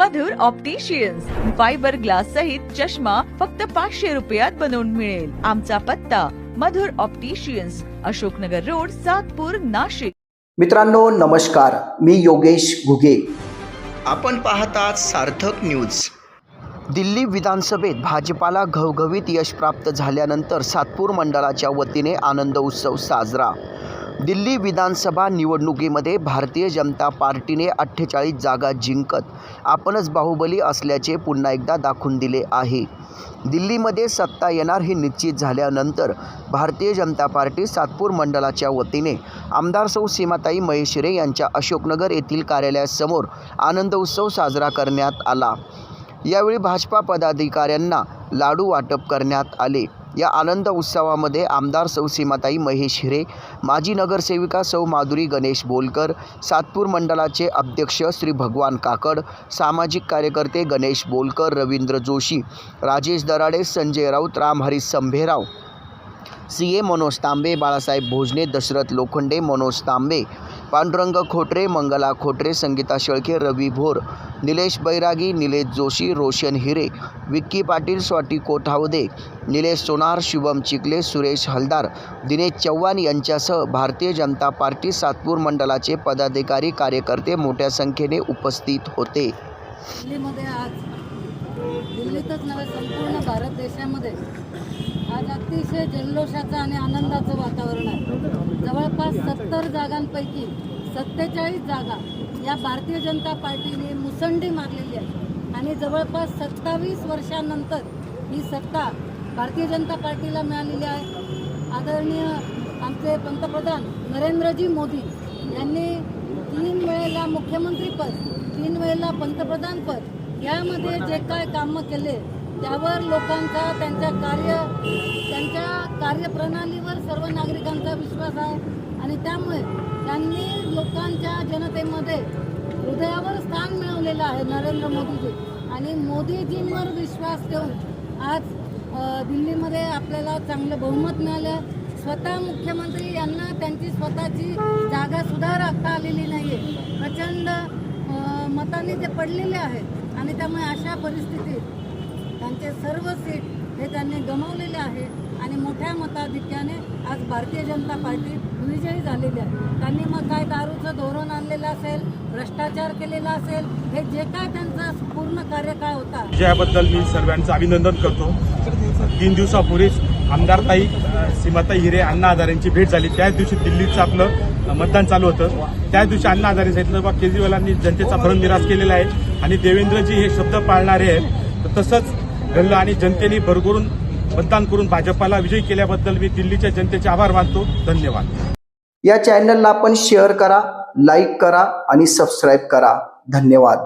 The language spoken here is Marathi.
मधुर ऑप्टिशियन्स फायबर ग्लास सहित चष्मा फक्त पाचशे रुपयात बनवून मिळेल. आमचा पत्ता मधुर ऑप्टिशियन्स अशोकनगर रोड सातपूर नाशिक. मित्रांनो नमस्कार. मी योगेश घुगे. आपण पाहतात सार्थक न्यूज दिल्ली विधानसभेत भाजपाला घवघवीत यश प्राप्त झाल्यानंतर सातपूर मंडळाच्या वतीने आनंद उत्सव साजरा. दिल्ली विधानसभा निवडणुकीमध्ये भारतीय जनता पार्टीने अठ्ठेचाळीस जागा जिंकत आपणच बाहुबली असल्याचे पुन्हा एकदा दाखवून दिले आहे. दिल्लीमध्ये सत्ता येणार हे निश्चित झाल्यानंतर भारतीय जनता पार्टी सातपूर मंडळाच्या वतीने आमदार सौ सीमाताई महेशरे यांच्या अशोकनगर येथील कार्यालयासमोर आनंद उत्सव साजरा करण्यात आला. यावेळी भाजपा पदाधिकाऱ्यांना लाडू वाटप करण्यात आले. या आनंद उत्सवामध्ये आमदार सौ सीमाताई महेश हिरे माजी नगरसेविका सौ माधुरी गणेश बोलकर सातपूर मंडळाचे अध्यक्ष श्री भगवान काकड सामाजिक कार्यकर्ते गणेश बोलकर रवींद्र जोशी राजेश दराडे संजय राऊत रामहरी संभेराव सी ए मनोज तांबे बाळासाहेब भोजने दशरथ लोखंडे मनोज तांबे पांडुरंग खोटरे मंगला खोटरे संगीता शेळके रवी भोर निलेश बैरागी निलेश जोशी रोशन हिरे विक्की पाटील स्वाटी कोठावदे निलेश सोनार शुभम चिखले सुरेश हलदार दिनेश चव्हाण यांच्यासह भारतीय जनता पार्टी सातपूर मंडळाचे पदाधिकारी कार्यकर्ते मोठ्या संख्येने उपस्थित होते. दिल्लीमध्ये आज दिल्लीतच नव्हे संपूर्ण भारत देशामध्ये आज अतिशय जल्लोषाचं आणि आनंदाचं वातावरण आहे. या सत्तर जागांपैकी सत्तेचाळीस जागा या भारतीय जनता पार्टीने मुसंडी मारलेली आहे. आणि जवळपास सत्तावीस वर्षानंतर ही सत्ता भारतीय जनता पार्टीला मिळालेली आहे. आदरणीय आमचे पंतप्रधान नरेंद्रजी मोदी यांनी तीन वेळेला मुख्यमंत्रीपद तीन वेळेला पंतप्रधानपद यामध्ये जे काय कामं केले त्यावर लोकांचा त्यांच्या कार्य त्यांच्या कार्यप्रणालीवर सर्व नागरिकांचा विश्वास आहे. आणि त्यामुळे त्यांनी लोकांच्या जनतेमध्ये हृदयावर स्थान मिळवलेलं आहे नरेंद्र मोदीजी. आणि मोदीजींवर विश्वास ठेवून आज दिल्लीमध्ये आपल्याला चांगलं बहुमत मिळालं. स्वतः मुख्यमंत्री यांना त्यांची स्वतःची जागा सुद्धा राखता आलेली नाही आहे प्रचंड अ, मतांनी ते पडलेले आहेत. आणि त्यामुळे अशा परिस्थितीत त्यांचे सर्व सीट हे त्यांनी गमावलेले आहे आणि मोठ्या मताधिक्याने आज भारतीय जनता पार्टी विजयी झालेली आहे. त्यांनी मग काय दारूचं धोरण आणलेलं असेल भ्रष्टाचार केलेला असेल हे जे काय त्यांचा पूर्ण कार्यकाळ होता. विजयाबद्दल मी सर्वांचं अभिनंदन करतो. तीन दिवसापूर्वीच आमदारताई सीमाताई हिरे अण्णा हजारेंची भेट झाली. त्याच दिवशी दिल्लीचं आपलं मतदान चालू होतं. त्याच दिवशी अण्णा हजारे सांगितलं बा केजरीवालांनी जनतेचा भरमनिराश केलेला आहे. आणि देवेंद्रजी हे शब्द पाळणारे आहेत. तर तसंच घडलं आणि जनतेने भरभरून मतदान करून भाजपाला विजयी केल्याबद्दल मी दिल्लीच्या जनतेचे आभार मानतो. धन्यवाद. या चॅनलला आपण शेअर करा लाईक करा आणि सबस्क्राईब करा. धन्यवाद.